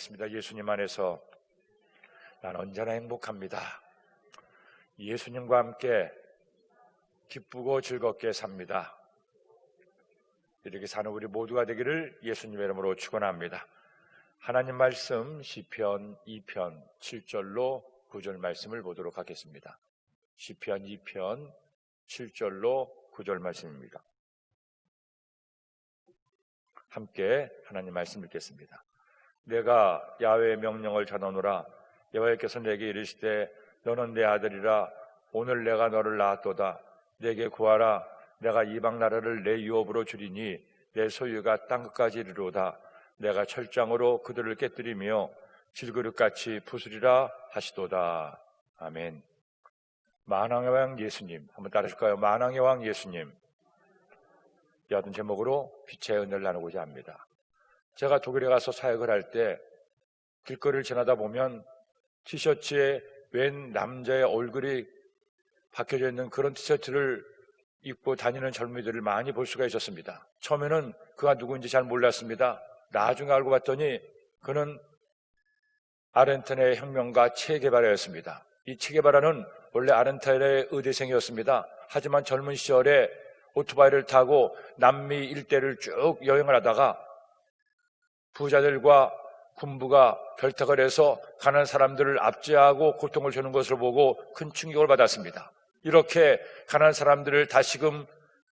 고백하겠습니다. 예수님 안에서 난 언제나 행복합니다. 예수님과 함께 기쁘고 즐겁게 삽니다. 이렇게 사는 우리 모두가 되기를 예수님의 이름으로 축원합니다. 하나님 말씀 시편 2편 7절로 9절 말씀을 보도록 하겠습니다. 시편 2편 7절로 9절 말씀입니다. 함께 하나님 말씀 읽겠습니다. 내가 야외의 명령을 전하노라. 여호와께서 내게 이르시되 너는 내 아들이라. 오늘 내가 너를 낳았도다. 내게 구하라. 내가 이방 나라를 내 유업으로 주리니 내 소유가 땅 끝까지 이르로다. 내가 철장으로 그들을 깨뜨리며 질그릇같이 부수리라 하시도다. 아멘. 만왕의 왕 예수님 한번 따르실까요? 만왕의 왕 예수님. 여하튼 제목으로 빛의 은혜를 나누고자 합니다 제가 독일에 가서 사역을 할 때 길거리를 지나다 보면 티셔츠에 웬 남자의 얼굴이 박혀져 있는 그런 티셔츠를 입고 다니는 젊은이들을 많이 볼 수가 있었습니다. 처음에는 그가 누구인지 잘 몰랐습니다. 나중에 알고 봤더니 그는 아르헨티나의 혁명가 체게바라였습니다. 이 체게바라는 원래 아르헨티나의 의대생이었습니다. 하지만 젊은 시절에 오토바이를 타고 남미 일대를 쭉 여행을 하다가 부자들과 군부가 결탁을 해서 가난한 사람들을 압제하고 고통을 주는 것을 보고 큰 충격을 받았습니다. 이렇게 가난한 사람들을 다시금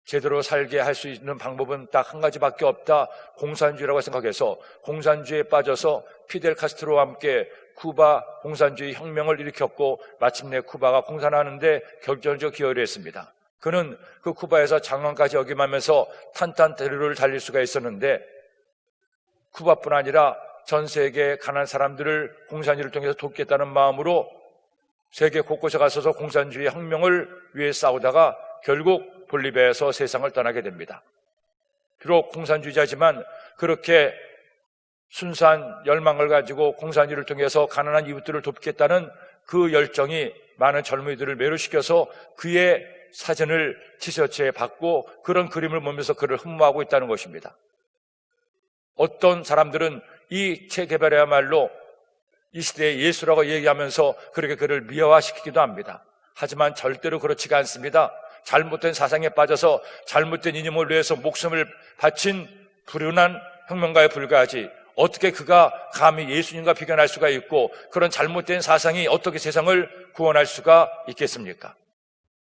제대로 살게 할 수 있는 방법은 딱 한 가지밖에 없다. 공산주의라고 생각해서 공산주의에 빠져서 피델 카스트로와 함께 쿠바 공산주의 혁명을 일으켰고 마침내 쿠바가 공산하는데 결정적 기여를 했습니다. 그는 그 쿠바에서 장관까지 역임하면서 탄탄 대로를 달릴 수가 있었는데 쿠바뿐 아니라 전 세계 가난한 사람들을 공산주의를 통해서 돕겠다는 마음으로 세계 곳곳에 가서서 공산주의 혁명을 위해 싸우다가 결국 볼리비아에서 세상을 떠나게 됩니다. 비록 공산주의자지만 그렇게 순수한 열망을 가지고 공산주의를 통해서 가난한 이웃들을 돕겠다는 그 열정이 많은 젊은이들을 매료시켜서 그의 사진을 티셔츠에 받고 그런 그림을 보면서 그를 흠모하고 있다는 것입니다. 어떤 사람들은 이 체개발이야말로 이 시대의 예수라고 얘기하면서 그렇게 그를 미화시키기도 합니다. 하지만 절대로 그렇지가 않습니다. 잘못된 사상에 빠져서 잘못된 이념을 위해서 목숨을 바친 불운한 혁명가에 불과하지 어떻게 그가 감히 예수님과 비견할 수가 있고 그런 잘못된 사상이 어떻게 세상을 구원할 수가 있겠습니까?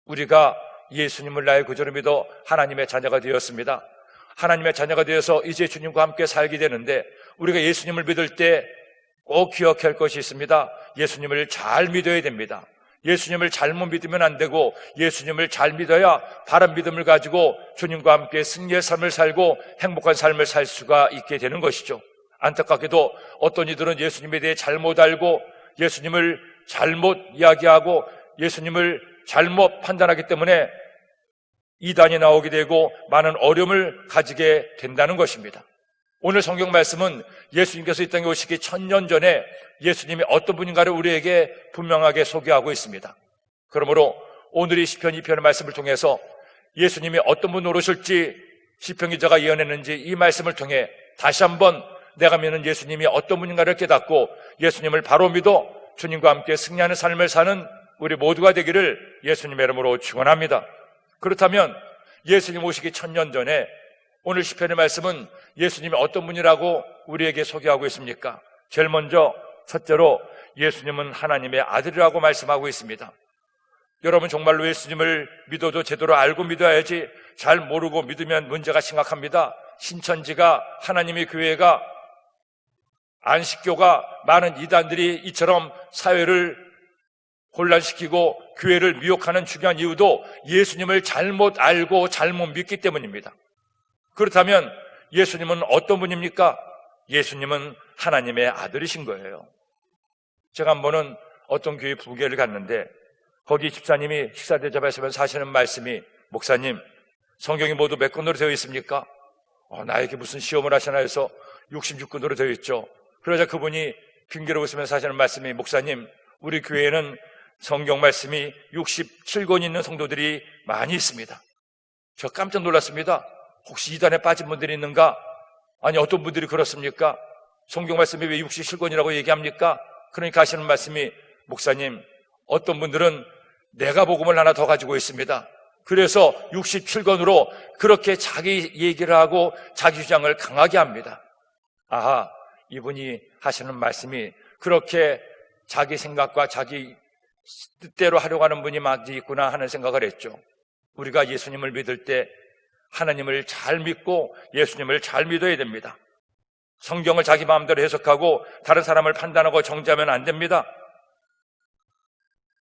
우리가 예수님을 나의 구조로 믿어 하나님의 자녀가 되었습니다. 하나님의 자녀가 되어서 이제 주님과 함께 살게 되는데 우리가 예수님을 믿을 때 꼭 기억해야 할 것이 있습니다. 예수님을 잘 믿어야 됩니다. 예수님을 잘못 믿으면 안 되고 예수님을 잘 믿어야 바른 믿음을 가지고 주님과 함께 승리의 삶을 살고 행복한 삶을 살 수가 있게 되는 것이죠. 안타깝게도 어떤 이들은 예수님에 대해 잘못 알고 예수님을 잘못 이야기하고 예수님을 잘못 판단하기 때문에 이단이 나오게 되고 많은 어려움을 가지게 된다는 것입니다. 오늘 성경 말씀은 예수님께서 이 땅에 오시기 천년 전에 예수님이 어떤 분인가를 우리에게 분명하게 소개하고 있습니다. 그러므로 오늘 이 시편 2편의 말씀을 통해서 예수님이 어떤 분으로 오실지 시편 기자가 예언했는지 이 말씀을 통해 다시 한번 내가 믿는 예수님이 어떤 분인가를 깨닫고 예수님을 바로 믿어 주님과 함께 승리하는 삶을 사는 우리 모두가 되기를 예수님의 이름으로 축원합니다. 그렇다면 예수님 오시기 천년 전에 오늘 시편의 말씀은 예수님이 어떤 분이라고 우리에게 소개하고 있습니까? 제일 먼저 첫째로 예수님은 하나님의 아들이라고 말씀하고 있습니다. 여러분 정말로 예수님을 믿어도 제대로 알고 믿어야지 잘 모르고 믿으면 문제가 심각합니다. 신천지가 하나님의 교회가 안식교가 많은 이단들이 이처럼 사회를 혼란시키고 교회를 미혹하는 중요한 이유도 예수님을 잘못 알고 잘못 믿기 때문입니다. 그렇다면 예수님은 어떤 분입니까? 예수님은 하나님의 아들이신 거예요. 제가 한 번은 어떤 교회 부계를 갔는데 거기 집사님이 식사 대접하시면서 하시는 말씀이 목사님 성경이 모두 몇 권으로 되어 있습니까? 어, 나에게 무슨 시험을 하시나 해서 66권으로 되어 있죠. 그러자 그분이 핑계로 웃으면서 하시는 말씀이 목사님 우리 교회에는 성경 말씀이 67권 있는 성도들이 많이 있습니다. 저 깜짝 놀랐습니다. 혹시 이단에 빠진 분들이 있는가? 아니 어떤 분들이 그렇습니까? 성경 말씀이 왜 67권이라고 얘기합니까? 그러니까 하시는 말씀이 목사님 어떤 분들은 내가 복음을 하나 더 가지고 있습니다. 그래서 67권으로 그렇게 자기 얘기를 하고 자기 주장을 강하게 합니다. 아하, 이분이 하시는 말씀이 그렇게 자기 생각과 자기 뜻대로 하려고 하는 분이 많이 있구나 하는 생각을 했죠. 우리가 예수님을 믿을 때 하나님을 잘 믿고 예수님을 잘 믿어야 됩니다. 성경을 자기 마음대로 해석하고 다른 사람을 판단하고 정죄하면 안 됩니다.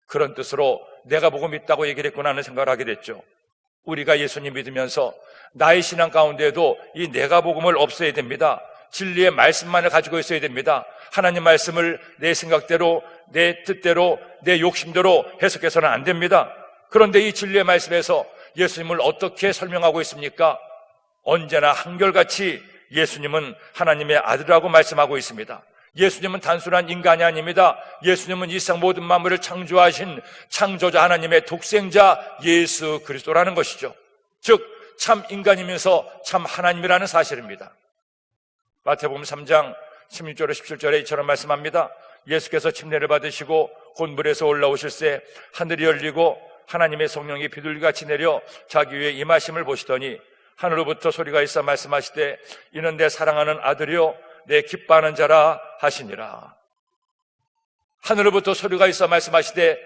그런 뜻으로 내가 보고 믿다고 얘기를 했구나 하는 생각을 하게 됐죠. 우리가 예수님 믿으면서 나의 신앙 가운데에도 이 내가 복음을 없애야 됩니다. 진리의 말씀만을 가지고 있어야 됩니다. 하나님 말씀을 내 생각대로, 내 뜻대로, 내 욕심대로 해석해서는 안 됩니다. 그런데 이 진리의 말씀에서 예수님을 어떻게 설명하고 있습니까? 언제나 한결같이 예수님은 하나님의 아들이라고 말씀하고 있습니다. 예수님은 단순한 인간이 아닙니다. 예수님은 이 세상 모든 만물을 창조하신 창조자 하나님의 독생자 예수 그리스도라는 것이죠. 즉, 참 인간이면서 참 하나님이라는 사실입니다. 마태복음 3장 16절에 17절에 이처럼 말씀합니다. 예수께서 침례를 받으시고 곤불에서 올라오실새 하늘이 열리고 하나님의 성령이 비둘기같이 내려 자기 위에 임하심을 보시더니 하늘로부터 소리가 있어 말씀하시되 이는 내 사랑하는 아들이요 내 기뻐하는 자라 하시니라. 하늘로부터 소리가 있어 말씀하시되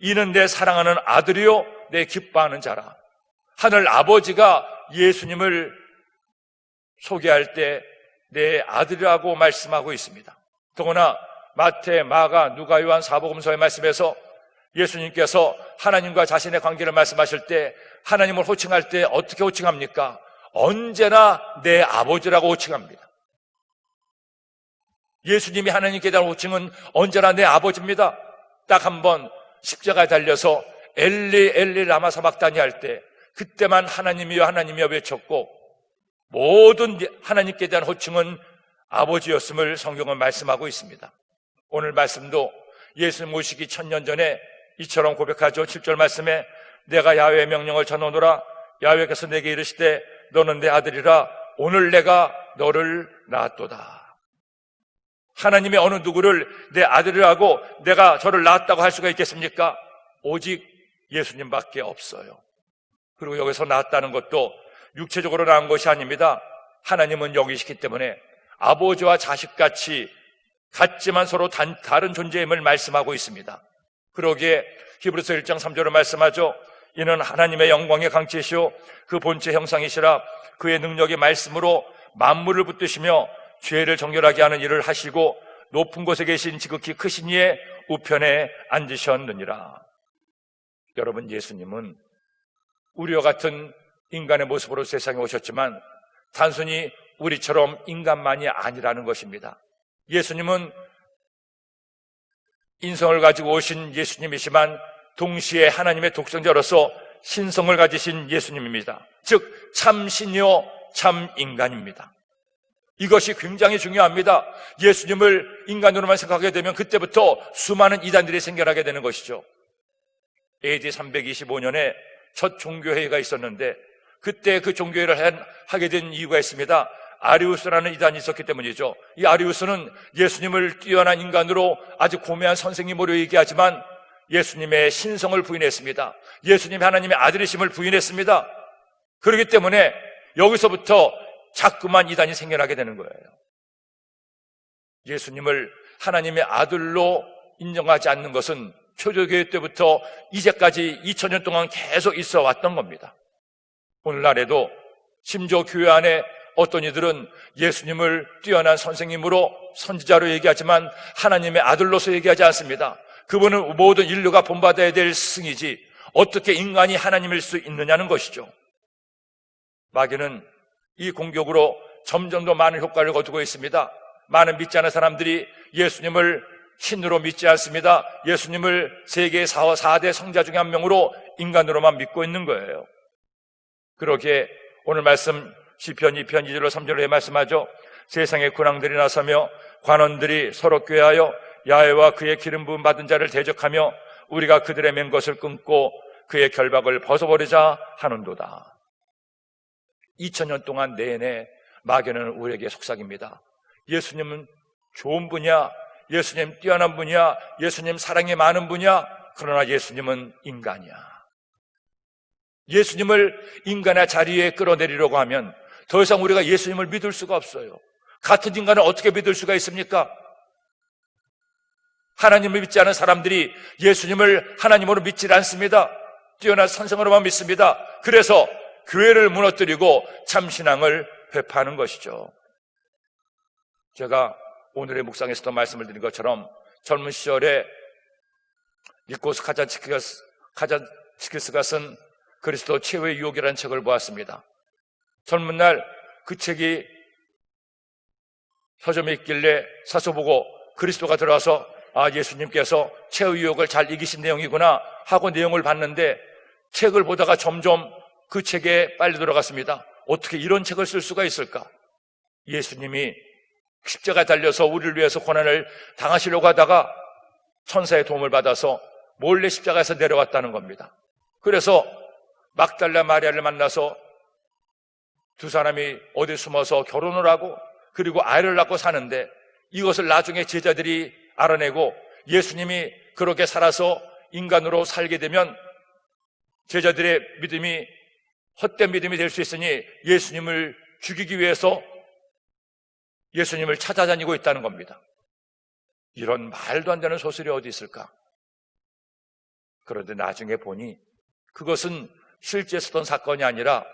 이는 내 사랑하는 아들이요 내 기뻐하는 자라. 하늘 아버지가 예수님을 소개할 때 내 아들이라고 말씀하고 있습니다. 더구나 마태, 마가, 누가, 요한 사복음서의 말씀에서 예수님께서 하나님과 자신의 관계를 말씀하실 때 하나님을 호칭할 때 어떻게 호칭합니까? 언제나 내 아버지라고 호칭합니다. 예수님이 하나님께 대한 호칭은 언제나 내 아버지입니다. 딱 한 번 십자가에 달려서 엘리 엘리 라마 사박다니 할 때 그때만 하나님이여 하나님이여 외쳤고 모든 하나님께 대한 호칭은 아버지였음을 성경은 말씀하고 있습니다. 오늘 말씀도 예수 모시기 천년 전에 이처럼 고백하죠. 7절 말씀에 내가 야외의 명령을 전하노라 야외께서 내게 이르시되 너는 내 아들이라 오늘 내가 너를 낳았도다. 하나님의 어느 누구를 내 아들이라고 내가 저를 낳았다고 할 수가 있겠습니까? 오직 예수님밖에 없어요. 그리고 여기서 낳았다는 것도 육체적으로 낳은 것이 아닙니다. 하나님은 여기시기 때문에 아버지와 자식같이 같지만 서로 단, 다른 존재임을 말씀하고 있습니다. 그러기에 히브리서 1장 3절을 말씀하죠. 이는 하나님의 영광의 강체시오 그 본체 형상이시라 그의 능력의 말씀으로 만물을 붙드시며 죄를 정결하게 하는 일을 하시고 높은 곳에 계신 지극히 크신 이의 우편에 앉으셨느니라. 여러분 예수님은 우리와 같은 인간의 모습으로 세상에 오셨지만 단순히 우리처럼 인간만이 아니라는 것입니다. 예수님은 인성을 가지고 오신 예수님이지만 동시에 하나님의 독생자로서 신성을 가지신 예수님입니다. 즉, 참 신이요, 참 인간입니다. 이것이 굉장히 중요합니다. 예수님을 인간으로만 생각하게 되면 그때부터 수많은 이단들이 생겨나게 되는 것이죠. AD 325년에 첫 종교회의가 있었는데 그때 그 종교회의를 하게 된 이유가 있습니다. 아리우스라는 이단이 있었기 때문이죠. 이 아리우스는 예수님을 뛰어난 인간으로 아주 고매한 선생님으로 얘기하지만 예수님의 신성을 부인했습니다. 예수님 하나님의 아들이심을 부인했습니다. 그렇기 때문에 여기서부터 자꾸만 이단이 생겨나게 되는 거예요. 예수님을 하나님의 아들로 인정하지 않는 것은 초대교회 때부터 이제까지 2000년 동안 계속 있어 왔던 겁니다. 오늘날에도 심지어 교회 안에 어떤 이들은 예수님을 뛰어난 선생님으로 선지자로 얘기하지만 하나님의 아들로서 얘기하지 않습니다. 그분은 모든 인류가 본받아야 될 스승이지 어떻게 인간이 하나님일 수 있느냐는 것이죠. 마귀는 이 공격으로 점점 더 많은 효과를 거두고 있습니다. 많은 믿지 않은 사람들이 예수님을 신으로 믿지 않습니다. 예수님을 세계 4, 4대 성자 중에 한 명으로 인간으로만 믿고 있는 거예요. 그러기에 오늘 말씀 시편 2편 2절로 3절로 말씀하죠. 세상의 군왕들이 나서며 관원들이 서로 꾀하여 야훼와 그의 기름 부음 받은 자를 대적하며 우리가 그들의 맹 것을 끊고 그의 결박을 벗어버리자 하는도다. 2000년 동안 내내 마귀는 우리에게 속삭입니다. 예수님은 좋은 분이야. 예수님 뛰어난 분이야. 예수님 사랑이 많은 분이야. 그러나 예수님은 인간이야. 예수님을 인간의 자리에 끌어내리려고 하면 더 이상 우리가 예수님을 믿을 수가 없어요. 같은 인간을 어떻게 믿을 수가 있습니까? 하나님을 믿지 않은 사람들이 예수님을 하나님으로 믿지 않습니다. 뛰어난 선생으로만 믿습니다. 그래서 교회를 무너뜨리고 참신앙을 회파하는 것이죠. 제가 오늘의 묵상에서도 말씀을 드린 것처럼 젊은 시절에 니코스 카자치키스가 쓴 그리스도 최후의 유혹이라는 책을 보았습니다. 젊은 날 그 책이 서점에 있길래 사서 보고 그리스도가 들어와서 아 예수님께서 최후 유혹을 잘 이기신 내용이구나 하고 내용을 봤는데 책을 보다가 점점 그 책에 빨리 들어갔습니다. 어떻게 이런 책을 쓸 수가 있을까? 예수님이 십자가 달려서 우리를 위해서 고난을 당하시려고 하다가 천사의 도움을 받아서 몰래 십자가에서 내려왔다는 겁니다. 그래서 막달라 마리아를 만나서 두 사람이 어디 숨어서 결혼을 하고 그리고 아이를 낳고 사는데 이것을 나중에 제자들이 알아내고 예수님이 그렇게 살아서 인간으로 살게 되면 제자들의 믿음이 헛된 믿음이 될 수 있으니 예수님을 죽이기 위해서 예수님을 찾아다니고 있다는 겁니다. 이런 말도 안 되는 소설이 어디 있을까? 그런데 나중에 보니 그것은 실제 있었던 사건이 아니라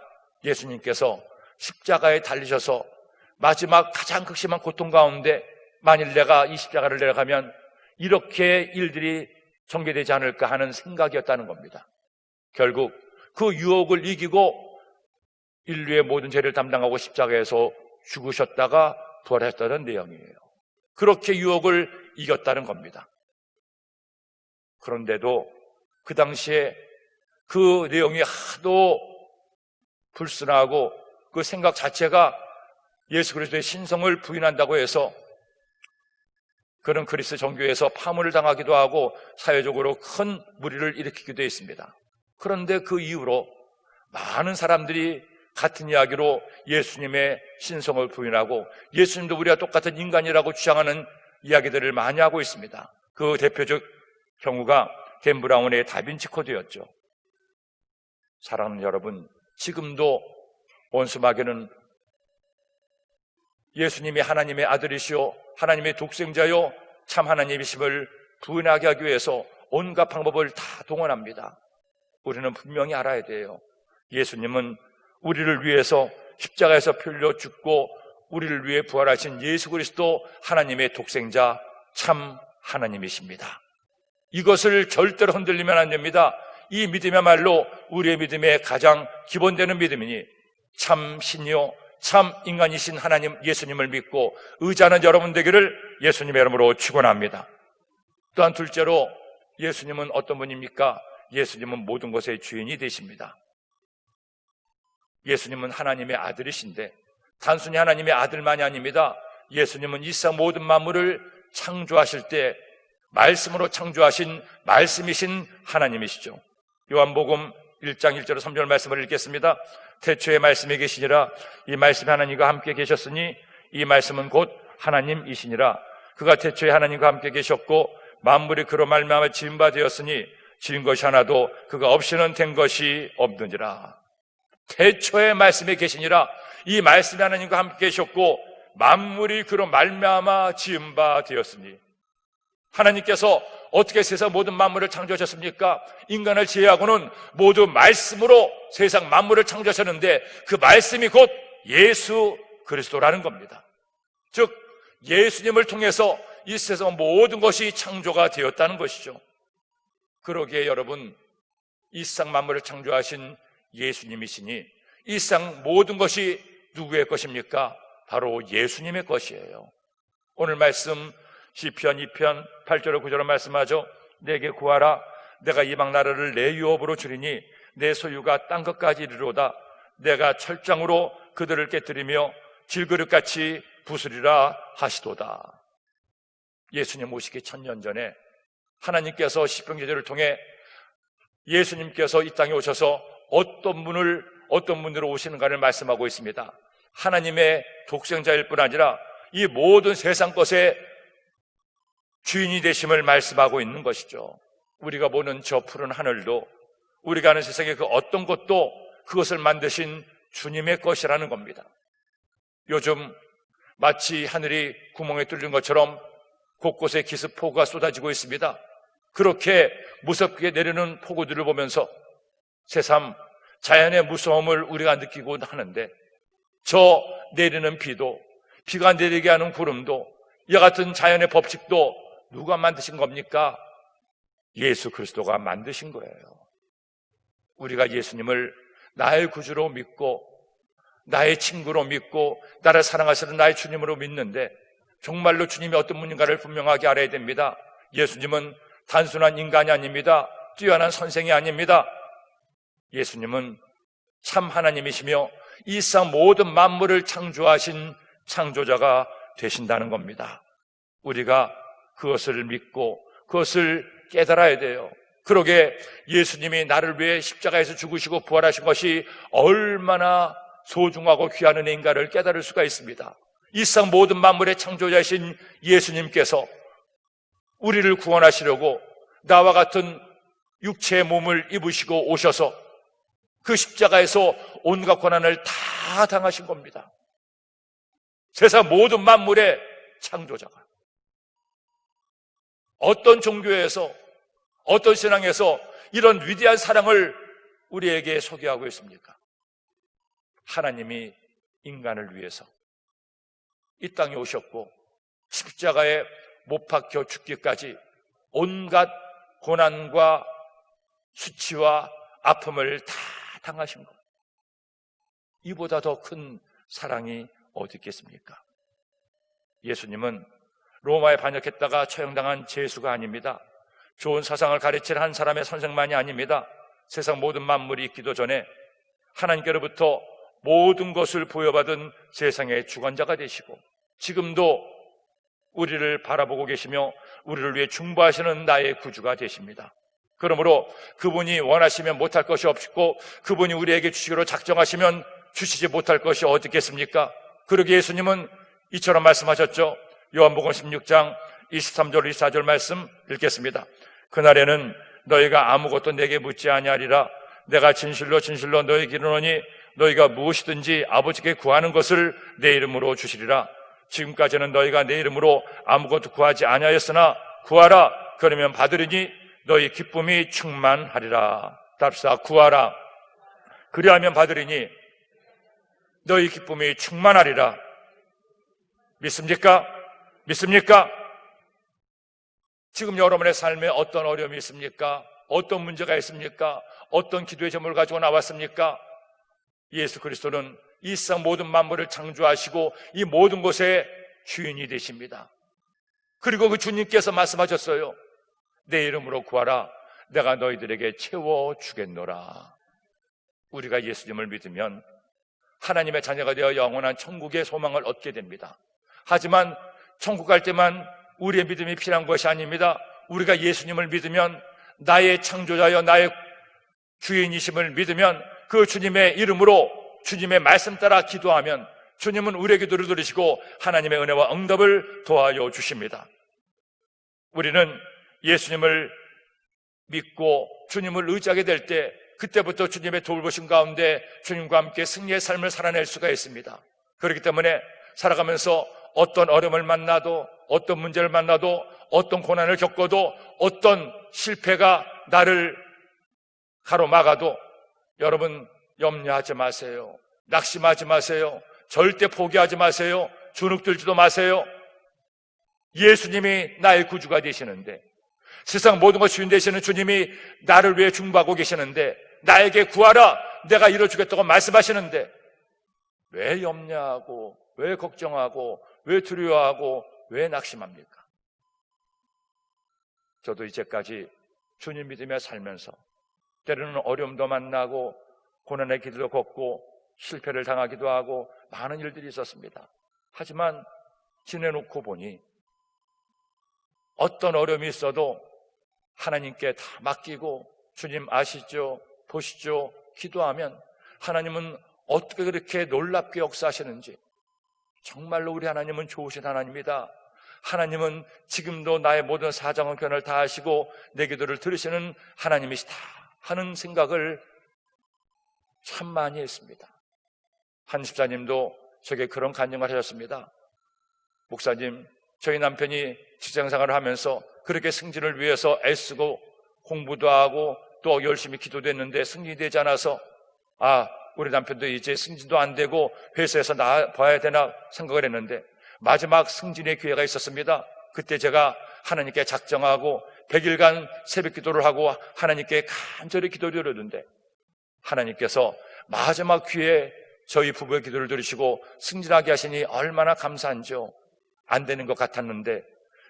예수님께서 십자가에 달리셔서 마지막 가장 극심한 고통 가운데 만일 내가 이 십자가를 내려가면 이렇게 일들이 전개되지 않을까 하는 생각이었다는 겁니다. 결국 그 유혹을 이기고 인류의 모든 죄를 담당하고 십자가에서 죽으셨다가 부활했다는 내용이에요. 그렇게 유혹을 이겼다는 겁니다. 그런데도 그 당시에 그 내용이 하도 불순하고 그 생각 자체가 예수 그리스도의 신성을 부인한다고 해서 그런 그리스 정교에서 파문을 당하기도 하고 사회적으로 큰 무리를 일으키기도 했습니다. 그런데 그 이후로 많은 사람들이 같은 이야기로 예수님의 신성을 부인하고 예수님도 우리와 똑같은 인간이라고 주장하는 이야기들을 많이 하고 있습니다. 그 대표적 경우가 댄 브라운의 다빈치 코드였죠. 사랑하는 여러분, 지금도 원수마귀는 예수님이 하나님의 아들이시오, 하나님의 독생자요, 참 하나님이심을 부인하게 하기 위해서 온갖 방법을 다 동원합니다. 우리는 분명히 알아야 돼요. 예수님은 우리를 위해서 십자가에서 풀려 죽고 우리를 위해 부활하신 예수 그리스도 하나님의 독생자 참 하나님이십니다. 이것을 절대로 흔들리면 안 됩니다. 이 믿음이야말로 우리의 믿음의 가장 기본되는 믿음이니 참 신이요 참 인간이신 하나님 예수님을 믿고 의지하는 여러분 되기를 예수님의 이름으로 축원합니다. 또한 둘째로 예수님은 어떤 분입니까? 예수님은 모든 것의 주인이 되십니다. 예수님은 하나님의 아들이신데 단순히 하나님의 아들만이 아닙니다. 예수님은 이 세상 모든 만물을 창조하실 때 말씀으로 창조하신 말씀이신 하나님이시죠. 요한복음 1장 1절 3절 말씀을 읽겠습니다. 태초에 말씀이 계시니라. 이 말씀이 하나님과 함께 계셨으니 이 말씀은 곧 하나님이시니라. 그가 태초에 하나님과 함께 계셨고 만물이 그로 말미암아 지은 바 되었으니 지은 것이 하나도 그가 없이는 된 것이 없느니라. 태초에 말씀이 계시니라. 이 말씀이 하나님과 함께 계셨고 만물이 그로 말미암아 지은 바 되었으니 하나님께서 어떻게 세상 모든 만물을 창조하셨습니까? 인간을 제외하고는 모두 말씀으로 세상 만물을 창조하셨는데 그 말씀이 곧 예수 그리스도라는 겁니다. 즉 예수님을 통해서 이 세상 모든 것이 창조가 되었다는 것이죠. 그러기에 여러분 이 세상 만물을 창조하신 예수님이시니 이 세상 모든 것이 누구의 것입니까? 바로 예수님의 것이에요. 오늘 말씀 시편 2편 8절로 9절로 말씀하죠. 내게 구하라. 내가 이방 나라를 내 유업으로 주리니 내 소유가 땅 끝까지 이르로다. 내가 철장으로 그들을 깨뜨리며 질그릇같이 부수리라 하시도다. 예수님 오시기 천년 전에 하나님께서 시편기제를 통해 예수님께서 이 땅에 오셔서 어떤 분을 어떤 분으로 오시는가를 말씀하고 있습니다. 하나님의 독생자일 뿐 아니라 이 모든 세상 것의 주인이 되심을 말씀하고 있는 것이죠. 우리가 보는 저 푸른 하늘도 우리가 아는 세상의 그 어떤 것도 그것을 만드신 주님의 것이라는 겁니다. 요즘 마치 하늘이 구멍에 뚫린 것처럼 곳곳에 기습폭우가 쏟아지고 있습니다. 그렇게 무섭게 내리는 폭우들을 보면서 새삼 자연의 무서움을 우리가 느끼고 하는데 저 내리는 비도 비가 내리게 하는 구름도 이와 같은 자연의 법칙도 누가 만드신 겁니까? 예수 그리스도가 만드신 거예요. 우리가 예수님을 나의 구주로 믿고 나의 친구로 믿고 나를 사랑하시는 나의 주님으로 믿는데 정말로 주님이 어떤 분인가를 분명하게 알아야 됩니다. 예수님은 단순한 인간이 아닙니다. 뛰어난 선생이 아닙니다. 예수님은 참 하나님이시며 이 세상 모든 만물을 창조하신 창조자가 되신다는 겁니다. 우리가 그것을 믿고 그것을 깨달아야 돼요. 그러게 예수님이 나를 위해 십자가에서 죽으시고 부활하신 것이 얼마나 소중하고 귀한 은혜인가를 깨달을 수가 있습니다. 이 세상 모든 만물의 창조자이신 예수님께서 우리를 구원하시려고 나와 같은 육체의 몸을 입으시고 오셔서 그 십자가에서 온갖 고난을 다 당하신 겁니다. 세상 모든 만물의 창조자가. 어떤 종교에서, 어떤 신앙에서 이런 위대한 사랑을 우리에게 소개하고 있습니까? 하나님이 인간을 위해서 이 땅에 오셨고 십자가에 못 박혀 죽기까지 온갖 고난과 수치와 아픔을 다 당하신 것. 이보다 더 큰 사랑이 어디 있겠습니까? 예수님은 로마에 반역했다가 처형당한 제수가 아닙니다. 좋은 사상을 가르칠 한 사람의 선생만이 아닙니다. 세상 모든 만물이 있기도 전에 하나님께로부터 모든 것을 부여받은 세상의 주관자가 되시고 지금도 우리를 바라보고 계시며 우리를 위해 중보하시는 나의 구주가 되십니다. 그러므로 그분이 원하시면 못할 것이 없고 그분이 우리에게 주시기로 작정하시면 주시지 못할 것이 어디 있겠습니까? 그러게 예수님은 이처럼 말씀하셨죠. 요한복음 16장 23절 24절 말씀 읽겠습니다. 그날에는 너희가 아무것도 내게 묻지 아니하리라. 내가 진실로 진실로 너희에게 이르노니 너희가 무엇이든지 아버지께 구하는 것을 내 이름으로 주시리라. 지금까지는 너희가 내 이름으로 아무것도 구하지 아니하였으나 구하라. 그러면 받으리니 너희 기쁨이 충만하리라. 답사 구하라. 그리하면 받으리니 너희 기쁨이 충만하리라. 믿습니까? 믿습니까? 지금 여러분의 삶에 어떤 어려움이 있습니까? 어떤 문제가 있습니까? 어떤 기도의 제목을 가지고 나왔습니까? 예수 그리스도는 이 세상 모든 만물을 창조하시고 이 모든 것의 주인이 되십니다. 그리고 그 주님께서 말씀하셨어요. 내 이름으로 구하라. 내가 너희들에게 채워 주겠노라. 우리가 예수님을 믿으면 하나님의 자녀가 되어 영원한 천국의 소망을 얻게 됩니다. 하지만 천국 갈 때만 우리의 믿음이 필요한 것이 아닙니다. 우리가 예수님을 믿으면 나의 창조자여 나의 주인이심을 믿으면 그 주님의 이름으로 주님의 말씀 따라 기도하면 주님은 우리의 기도를 들으시고 하나님의 은혜와 응답을 도와여 주십니다. 우리는 예수님을 믿고 주님을 의지하게 될 때 그때부터 주님의 돌보심 가운데 주님과 함께 승리의 삶을 살아낼 수가 있습니다. 그렇기 때문에 살아가면서 어떤 어려움을 만나도 어떤 문제를 만나도 어떤 고난을 겪어도 어떤 실패가 나를 가로막아도 여러분 염려하지 마세요. 낙심하지 마세요. 절대 포기하지 마세요. 주눅들지도 마세요. 예수님이 나의 구주가 되시는데 세상 모든 것 주인 되시는 주님이 나를 위해 중보하고 계시는데 나에게 구하라 내가 이뤄주겠다고 말씀하시는데 왜 염려하고 왜 걱정하고 왜 두려워하고 왜 낙심합니까? 저도 이제까지 주님 믿으며 살면서 때로는 어려움도 만나고 고난의 길도 걷고 실패를 당하기도 하고 많은 일들이 있었습니다. 하지만 지내놓고 보니 어떤 어려움이 있어도 하나님께 다 맡기고 주님 아시죠? 보시죠? 기도하면 하나님은 어떻게 그렇게 놀랍게 역사하시는지 정말로 우리 하나님은 좋으신 하나님이다. 하나님은 지금도 나의 모든 사정견을 다 하시고 내 기도를 들으시는 하나님이시다 하는 생각을 참 많이 했습니다. 한 집사님도 저에게 그런 간증을 하셨습니다. 목사님, 저희 남편이 직장생활을 하면서 그렇게 승진을 위해서 애쓰고 공부도 하고 또 열심히 기도도 했는데 승진이 되지 않아서 아, 우리 남편도 이제 승진도 안 되고 회사에서 나봐야 되나 생각을 했는데 마지막 승진의 기회가 있었습니다. 그때 제가 하나님께 작정하고 100일간 새벽 기도를 하고 하나님께 간절히 기도를 드렸는데 하나님께서 마지막 기회에 저희 부부의 기도를 들으시고 승진하게 하시니 얼마나 감사한지요. 안 되는 것 같았는데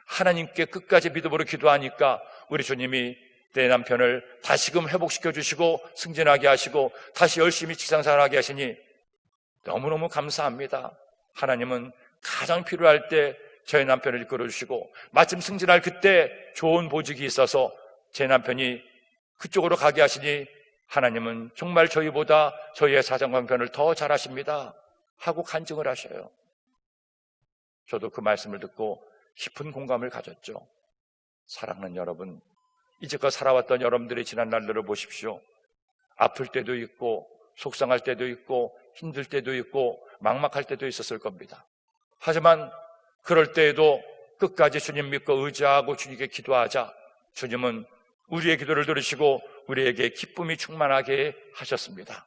하나님께 끝까지 믿음으로 기도하니까 우리 주님이 내 남편을 다시금 회복시켜 주시고 승진하게 하시고 다시 열심히 직장생활하게 하시니 너무너무 감사합니다. 하나님은 가장 필요할 때 저희 남편을 이끌어 주시고 마침 승진할 그때 좋은 보직이 있어서 제 남편이 그쪽으로 가게 하시니 하나님은 정말 저희보다 저희의 사정관계를 더 잘하십니다. 하고 간증을 하셔요. 저도 그 말씀을 듣고 깊은 공감을 가졌죠. 사랑하는 여러분, 이제껏 살아왔던 여러분들의 지난 날들을 보십시오. 아플 때도 있고, 속상할 때도 있고, 힘들 때도 있고, 막막할 때도 있었을 겁니다. 하지만 그럴 때에도 끝까지 주님 믿고 의지하고 주님께 기도하자 주님은 우리의 기도를 들으시고 우리에게 기쁨이 충만하게 하셨습니다.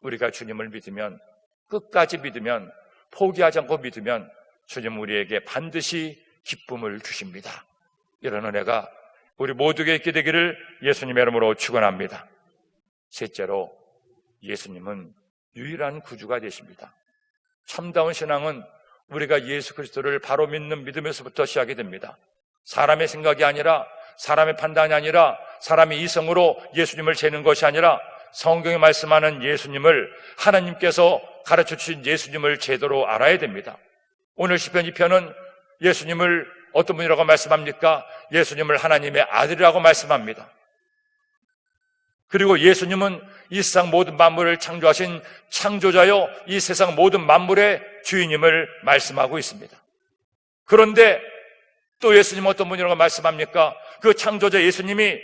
우리가 주님을 믿으면 끝까지 믿으면 포기하지 않고 믿으면 주님 우리에게 반드시 기쁨을 주십니다. 이런 은혜가 우리 모두에게 있게 되기를 예수님의 이름으로 축원합니다. 셋째로 예수님은 유일한 구주가 되십니다. 참다운 신앙은 우리가 예수 그리스도를 바로 믿는 믿음에서부터 시작이 됩니다. 사람의 생각이 아니라 사람의 판단이 아니라 사람의 이성으로 예수님을 재는 것이 아니라 성경에 말씀하는 예수님을 하나님께서 가르쳐 주신 예수님을 제대로 알아야 됩니다. 오늘 시편 2편은 예수님을 어떤 분이라고 말씀합니까? 예수님을 하나님의 아들이라고 말씀합니다. 그리고 예수님은 이 세상 모든 만물을 창조하신 창조자요, 이 세상 모든 만물의 주인임을 말씀하고 있습니다. 그런데 또 예수님 어떤 분이라고 말씀합니까? 그 창조자 예수님이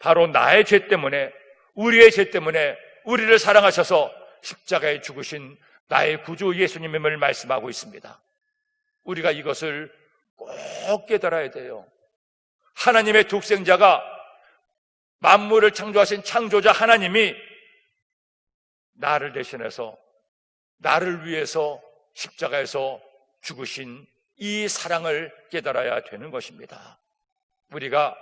바로 나의 죄 때문에, 우리의 죄 때문에 우리를 사랑하셔서 십자가에 죽으신 나의 구주 예수님임을 말씀하고 있습니다. 우리가 이것을 꼭 깨달아야 돼요. 하나님의 독생자가 만물을 창조하신 창조자 하나님이 나를 대신해서 나를 위해서 십자가에서 죽으신 이 사랑을 깨달아야 되는 것입니다. 우리가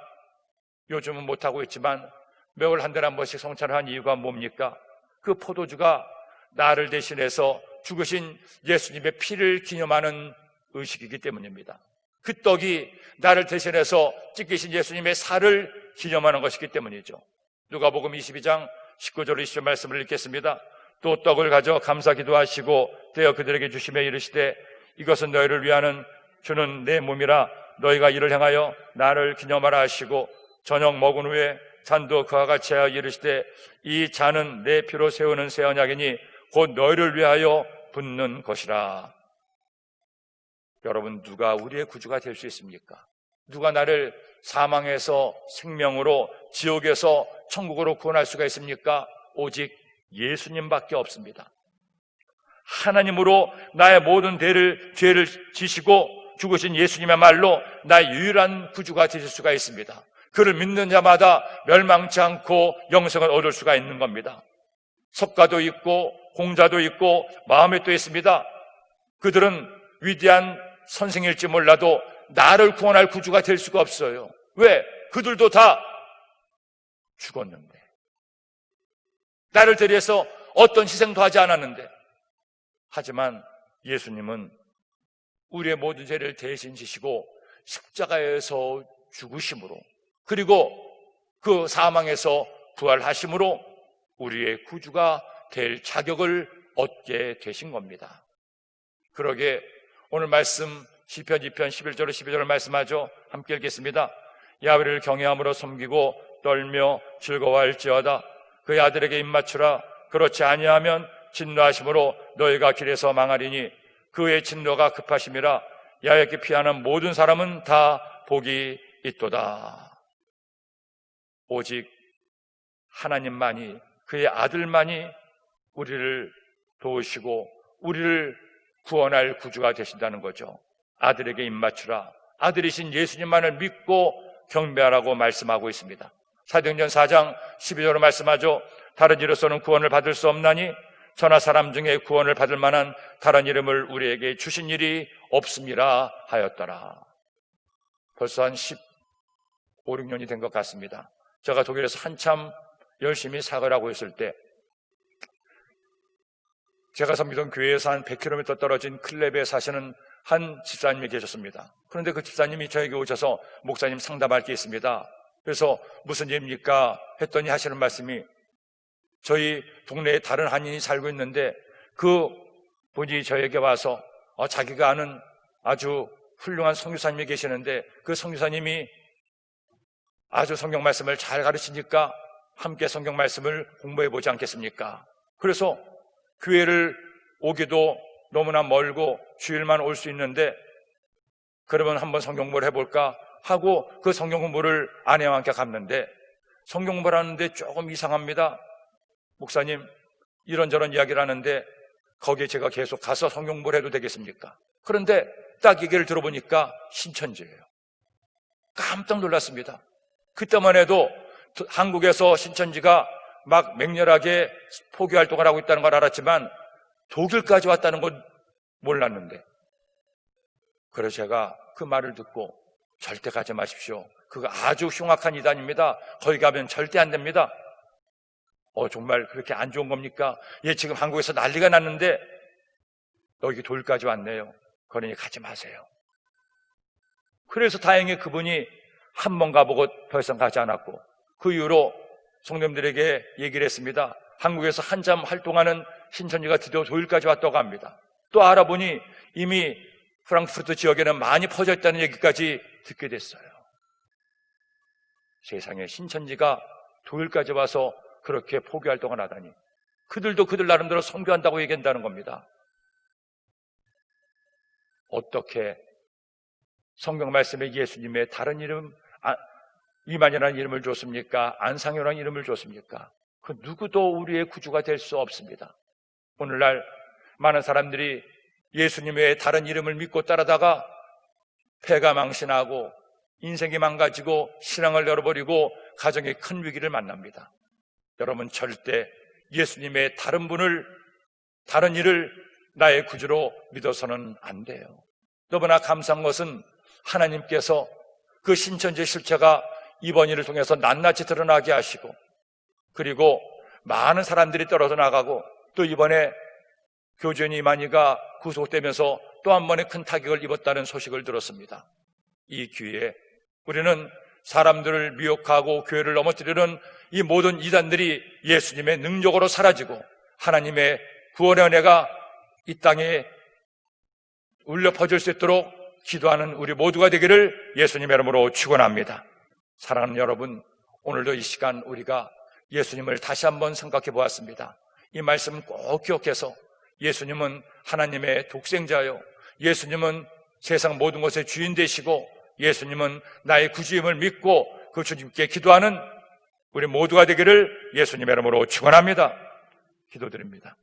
요즘은 못하고 있지만 매월 한 달에 한 번씩 성찬을 한 이유가 뭡니까? 그 포도주가 나를 대신해서 죽으신 예수님의 피를 기념하는 의식이기 때문입니다. 그 떡이 나를 대신해서 찢기신 예수님의 살을 기념하는 것이기 때문이죠. 누가복음 22장 19절 20절 말씀을 읽겠습니다. 또 떡을 가져 감사 기도하시고 떼어 그들에게 주시며 이르시되 이것은 너희를 위하는 주는 내 몸이라 너희가 이를 행하여 나를 기념하라 하시고 저녁 먹은 후에 잔도 그와 같이 하여 이르시되 이 잔은 내 피로 세우는 새 언약이니 곧 너희를 위하여 붓는 것이라. 여러분 누가 우리의 구주가 될 수 있습니까? 누가 나를 사망에서 생명으로 지옥에서 천국으로 구원할 수가 있습니까? 오직 예수님밖에 없습니다. 하나님으로 나의 모든 죄를, 죄를 지시고 죽으신 예수님의 말로 나의 유일한 구주가 되실 수가 있습니다. 그를 믿는 자마다 멸망치 않고 영생을 얻을 수가 있는 겁니다. 석가도 있고 공자도 있고 마음에 또 있습니다. 그들은 위대한 선생일지 몰라도 나를 구원할 구주가 될 수가 없어요. 왜? 그들도 다 죽었는데. 나를 대리해서 어떤 희생도 하지 않았는데. 하지만 예수님은 우리의 모든 죄를 대신 지시고 십자가에서 죽으심으로 그리고 그 사망에서 부활하심으로 우리의 구주가 될 자격을 얻게 되신 겁니다. 그러게 오늘 말씀 시편 2편 11절 12절을 말씀하죠. 함께 읽겠습니다. 야외를 경외함으로 섬기고 떨며 즐거워할지어다. 그의 아들에게 입맞추라. 그렇지 아니하면 진노하심으로 너희가 길에서 망하리니 그의 진노가 급하심이라 야곱게 피하는 모든 사람은 다 복이 있도다. 오직 하나님만이 그의 아들만이 우리를 도우시고 우리를 구원할 구주가 되신다는 거죠. 아들에게 입맞추라. 아들이신 예수님만을 믿고 경배하라고 말씀하고 있습니다. 사도행전 4장 12절로 말씀하죠. 다른 이로서는 구원을 받을 수 없나니 천하 사람 중에 구원을 받을 만한 다른 이름을 우리에게 주신 일이 없음이라 하였더라. 벌써 한 15, 6년이 된 것 같습니다. 제가 독일에서 한참 열심히 사역을 하고 있을 때 제가 섬기던 교회에서 한 100km 떨어진 클랩에 사시는 한 집사님이 계셨습니다. 그런데 그 집사님이 저에게 오셔서 목사님 상담할 게 있습니다. 그래서 무슨 일입니까? 했더니 하시는 말씀이 저희 동네에 다른 한인이 살고 있는데 그 분이 저에게 와서 어, 자기가 아는 아주 훌륭한 성교사님이 계시는데 그 성교사님이 아주 성경 말씀을 잘 가르치니까 함께 성경 말씀을 공부해 보지 않겠습니까? 그래서 교회를 오기도 너무나 멀고 주일만 올 수 있는데 그러면 한번 성경 공부를 해볼까 하고 그 성경 공부를 아내와 함께 갔는데 성경 공부를 하는데 조금 이상합니다. 목사님 이런저런 이야기를 하는데 거기에 제가 계속 가서 성경 공부를 해도 되겠습니까? 그런데 딱 얘기를 들어보니까 신천지예요. 깜짝 놀랐습니다. 그때만 해도 한국에서 신천지가 막 맹렬하게 포교 활동을 하고 있다는 걸 알았지만 독일까지 왔다는 건 몰랐는데 그래서 제가 그 말을 듣고 절대 가지 마십시오. 그거 아주 흉악한 이단입니다. 거기 가면 절대 안 됩니다. 어, 정말 그렇게 안 좋은 겁니까? 예, 지금 한국에서 난리가 났는데 여기 돌까지 왔네요. 그러니 가지 마세요. 그래서 다행히 그분이 한 번 가보고 더 이상 가지 않았고 그 이후로 성도님들에게 얘기를 했습니다. 한국에서 한참 활동하는 신천지가 드디어 도일까지 왔다고 합니다. 또 알아보니 이미 프랑크푸르트 지역에는 많이 퍼져 있다는 얘기까지 듣게 됐어요. 세상에 신천지가 도일까지 와서 그렇게 포교 활동을 하다니 그들도 그들 나름대로 선교한다고 얘기한다는 겁니다. 어떻게 성경 말씀에 예수님의 다른 이름 아, 이만이라는 이름을 줬습니까? 안상효라는 이름을 줬습니까? 그 누구도 우리의 구주가 될 수 없습니다. 오늘날 많은 사람들이 예수님의 다른 이름을 믿고 따르다가 폐가 망신하고 인생이 망가지고 신앙을 열어버리고 가정에 큰 위기를 만납니다. 여러분 절대 예수님의 다른 분을 다른 일을 나의 구주로 믿어서는 안 돼요. 너무나 감사한 것은 하나님께서 그 신천지 실체가 이번 일을 통해서 낱낱이 드러나게 하시고 그리고 많은 사람들이 떨어져 나가고 또 이번에 교주인 이만희가 구속되면서 또 한 번의 큰 타격을 입었다는 소식을 들었습니다. 이 기회에 우리는 사람들을 미혹하고 교회를 넘어뜨리는 이 모든 이단들이 예수님의 능력으로 사라지고 하나님의 구원의 은혜가 이 땅에 울려 퍼질 수 있도록 기도하는 우리 모두가 되기를 예수님의 이름으로 축원합니다. 사랑하는 여러분, 오늘도 이 시간 우리가 예수님을 다시 한번 생각해 보았습니다. 이 말씀 꼭 기억해서 예수님은 하나님의 독생자요. 예수님은 세상 모든 것의 주인 되시고 예수님은 나의 구주임을 믿고 그 주님께 기도하는 우리 모두가 되기를 예수님의 이름으로 축원합니다. 기도드립니다.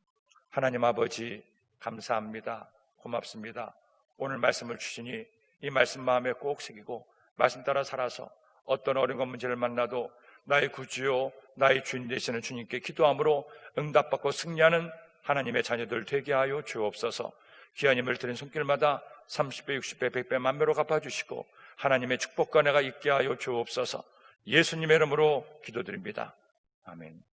하나님 아버지 감사합니다. 고맙습니다. 오늘 말씀을 주시니 이 말씀 마음에 꼭 새기고 말씀 따라 살아서 어떤 어려운 문제를 만나도 나의 구주요 나의 주인 되시는 주님께 기도함으로 응답받고 승리하는 하나님의 자녀들 되게 하여 주옵소서 힘을 드린 손길마다 30배, 60배, 100배, 만배로 갚아주시고 하나님의 축복과 내가 있게 하여 주옵소서 예수님의 이름으로 기도드립니다. 아멘.